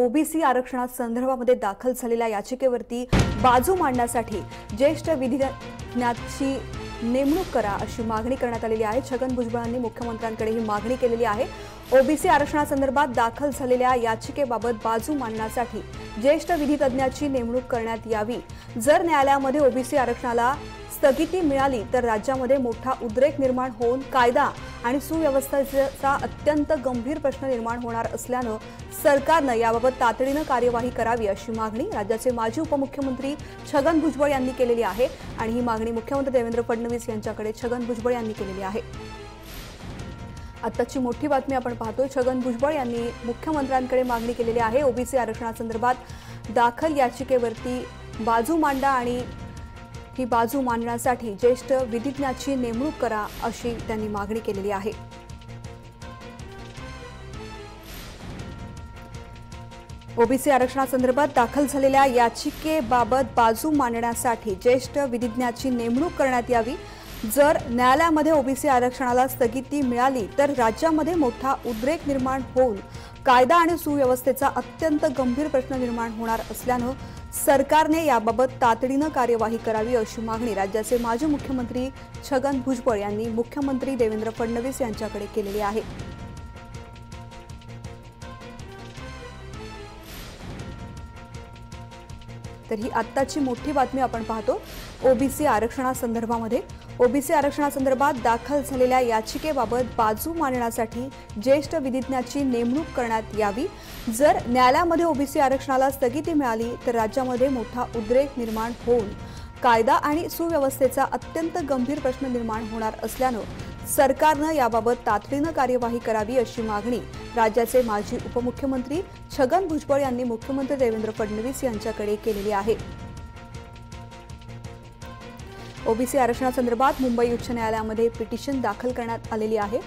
OBC आरक्षणासंदर्भामध्ये दाखल झालेल्या याचिकेवरती बाजू मांडण्यासाठी ज्येष्ठ विधिज्ञाची नेमणूक करा अशी मागणी करण्यात आलेली आहे. छगन भुजबळांनी मुख्यमंत्र्यांकडे ही मागणी केलेली आहे. ओबीसी आरक्षणासंदर्भात दाखल झालेल्या याचिकेबाबत बाजू मांडण्यासाठी ज्येष्ठ विधितज्ञाची नेमणूक करण्यात यावी. जर न्यायालयामध्ये ओबीसी आरक्षणाला स्थगिती मिळाली तर राज्यामध्ये मोठा उद्रेक निर्माण होऊन कायदा आणि सुव्यवस्थेचा अत्यंत गंभीर प्रश्न निर्माण होणार असल्यानं सरकारनं याबाबत तातडीनं कार्यवाही करावी अशी मागणी राज्याचे माजी उपमुख्यमंत्री छगन भुजबळ यांनी केलेली आहे. आणि ही मागणी मुख्यमंत्री देवेंद्र फडणवीस यांच्याकडे छगन भुजबळ यांनी केलेली आहे. आत्ताची मोठी बातमी आपण पाहतोय छगन भुजबळ यांनी मुख्यमंत्र्यांकडे मागणी केलेली आहे. ओबीसी आरक्षणासंदर्भात दाखल याचिकेवरती बाजू मांडा आणि ही बाजू मांडण्यासाठी ज्येष्ठ विधिज्ञाची नेमणूक करा अशी त्यांनी मागणी केलेली आहे. ओबीसी आरक्षणासंदर्भात दाखल झालेल्या याचिकेबाबत बाजू मांडण्यासाठी ज्येष्ठ विधिज्ञाची नेमणूक करण्यात यावी. जर न्यायालयामध्ये ओबीसी आरक्षणाला स्थगिती मिळाली तर राज्यामध्ये मोठा उद्रेक निर्माण होऊन कायदा आणि सुव्यवस्थेचा अत्यंत गंभीर प्रश्न निर्माण होणार असल्यानं सरकारने याबाबत तातडीनं कार्यवाही करावी अशी मागणी राज्याचे माजी मुख्यमंत्री छगन भुजबळ यांनी मुख्यमंत्री देवेंद्र फडणवीस यांच्याकडे केलेली आहे. तर ही आत्ताची मोठी बातमी आपण पाहतो. ओबीसी आरक्षणासंदर्भामध्ये. ओबीसी आरक्षणासंदर्भात दाखल झालेल्या याचिकेबाबत बाजू मांडण्यासाठी ज्येष्ठ विधिज्ञाची नेमणूक करण्यात यावी. जर न्यायालयामध्ये ओबीसी आरक्षणाला स्थगिती मिळाली तर राज्यामध्ये मोठा उद्रेक निर्माण होऊन कायदा आणि सुव्यवस्थेचा अत्यंत गंभीर प्रश्न निर्माण होणार असल्यानं सरकारनं याबाबत तातडीनं कार्यवाही करावी अशी मागणी राज्याचे माजी उपमुख्यमंत्री छगन भुजबळ यांनी मुख्यमंत्री देवेंद्र फडणवीस यांच्याकडे केलेली आहे. ओबीसी आरक्षणासंदर्भात मुंबई उच्च न्यायालयामध्ये पिटिशन दाखल करण्यात आलेली आहे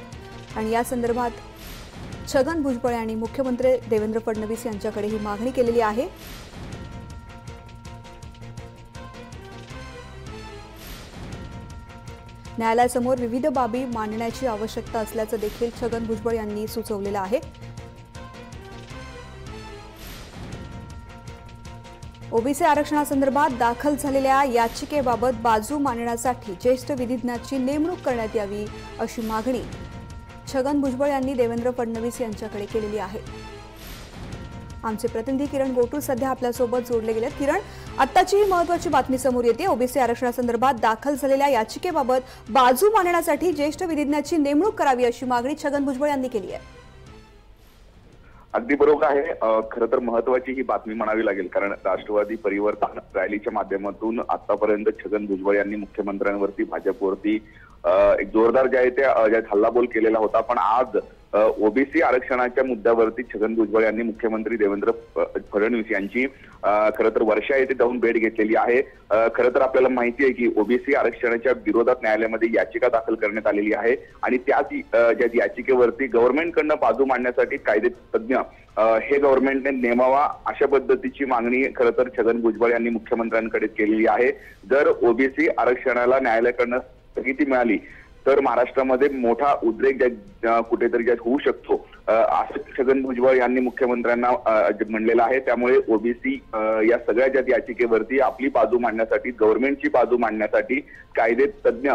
आणि या संदर्भात छगन भुजबळ यांनी मुख्यमंत्री देवेंद्र फडणवीस यांच्याकडे ही मागणी केलेली आहे. न्यायालयासमोर विविध बाबी मांडण्याची आवश्यकता असल्याचं देखील छगन भुजबळ यांनी सुचवलेलं आहे. ओबीसी आरक्षणासंदर्भात दाखल झालेल्या याचिकेबाबत बाजू मांडण्यासाठी ज्येष्ठ विधिज्ञाची नेमणूक करण्यात यावी अशी मागणी छगन भुजबळ यांनी देवेंद्र फडणवीस यांच्याकडे केलेली आहे. आमचे प्रतिनिधी किरण गोटू सध्या आपल्यासोबत जोडले गेले किरण आत्ताची ही महत्वाची बातमी समोर येते. ओबीसी आरक्षणासंदर्भात दाखल झालेल्या याचिकेबाबत बाजू मांडण्यासाठी ज्येष्ठ विधिज्ञाची नेमणूक करावी अशी मागणी छगन भुजबळ यांनी केली आहे. अगदी बरोबर आहे. खरं तर महत्वाची ही बातमी म्हणावी लागेल कारण राष्ट्रवादी परिवर्तन रॅलीच्या माध्यमातून आतापर्यंत छगन भुजबळ यांनी मुख्यमंत्र्यांवरती भाजपवरती एक जोरदार जे आहे ते हल्लाबोल केलेला होता. पण आज ओबीसी आरक्षणाच्या मुद्द्यावरती छगन भुजबळ यांनी मुख्यमंत्री देवेंद्र फडणवीस यांची खरं तर वर्षा येथे जाऊन भेट घेतलेली आहे. खरं तर आपल्याला माहिती आहे की ओबीसी आरक्षणाच्या विरोधात न्यायालयामध्ये याचिका दाखल करण्यात आलेली आहे. आणि त्याच ज्या याचिकेवरती गव्हर्नमेंटकडनं बाजू मांडण्यासाठी कायदे तज्ज्ञ हे गव्हर्नमेंटने नेमावा अशा पद्धतीची मागणी खरं तर छगन भुजबळ यांनी मुख्यमंत्र्यांकडे केलेली आहे. जर ओबीसी आरक्षणाला न्यायालयाकडनं स्थगिती मिळाली. तर महाराष्ट्रामध्ये मोठा उद्रेक ज्या कुठेतरी ज्यात होऊ शकतो. असं छगन भुजबळ यांनी मुख्यमंत्र्यांना म्हणलेलं आहे त्यामुळे ओबीसी या सगळ्या ज्या याचिकेवरती आपली बाजू मांडण्यासाठी गव्हर्नमेंटची बाजू मांडण्यासाठी कायदे तज्ज्ञ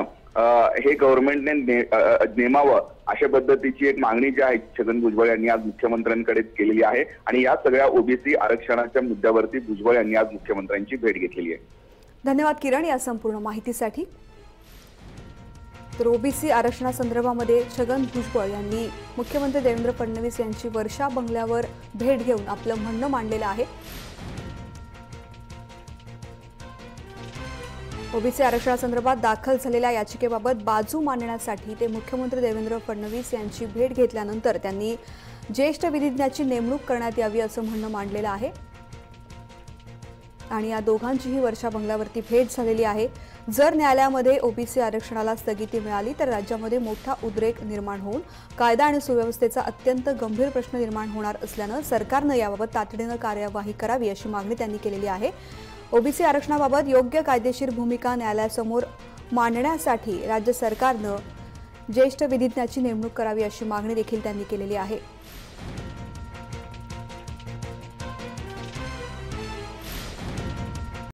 हे गव्हर्नमेंटने नेमावं अशा पद्धतीची एक मागणी जी आहे छगन भुजबळ यांनी आज मुख्यमंत्र्यांकडे केलेली आहे. आणि या सगळ्या ओबीसी आरक्षणाच्या मुद्द्यावरती भुजबळ यांनी आज मुख्यमंत्र्यांची भेट घेतलेली आहे. धन्यवाद किरण या संपूर्ण माहितीसाठी. तर ओबीसी आरक्षणासंदर्भामध्ये छगन भुजबळ यांनी मुख्यमंत्री देवेंद्र फडणवीस यांची वर्षा बंगल्यावर भेट घेऊन आपलं म्हणणं मांडलेलं आहे. ओबीसी आरक्षणासंदर्भात दाखल झालेल्या याचिकेबाबत बाजू मांडण्यासाठी ते मुख्यमंत्री देवेंद्र फडणवीस यांची भेट घेतल्यानंतर त्यांनी ज्येष्ठ विधिज्ञाची नेमणूक करण्यात यावी असं म्हणणं मांडलेलं आहे. आणि या दोघांचीही वर्षा बंगल्यावरती भेट झालेली आहे. जर न्यायालयामध्ये ओबीसी आरक्षणाला स्थगिती मिळाली तर राज्यामध्ये मोठा उद्रेक निर्माण होऊन कायदा आणि सुव्यवस्थेचा अत्यंत गंभीर प्रश्न निर्माण होणार असल्यानं सरकारनं याबाबत तातडीनं कार्यवाही करावी अशी मागणी त्यांनी केलेली आहे. ओबीसी आरक्षणाबाबत योग्य कायदेशीर भूमिका न्यायालयासमोर मांडण्यासाठी राज्य सरकारनं ज्येष्ठ विधिज्ञाची नेमणूक करावी अशी मागणी देखील त्यांनी केलेली आहे.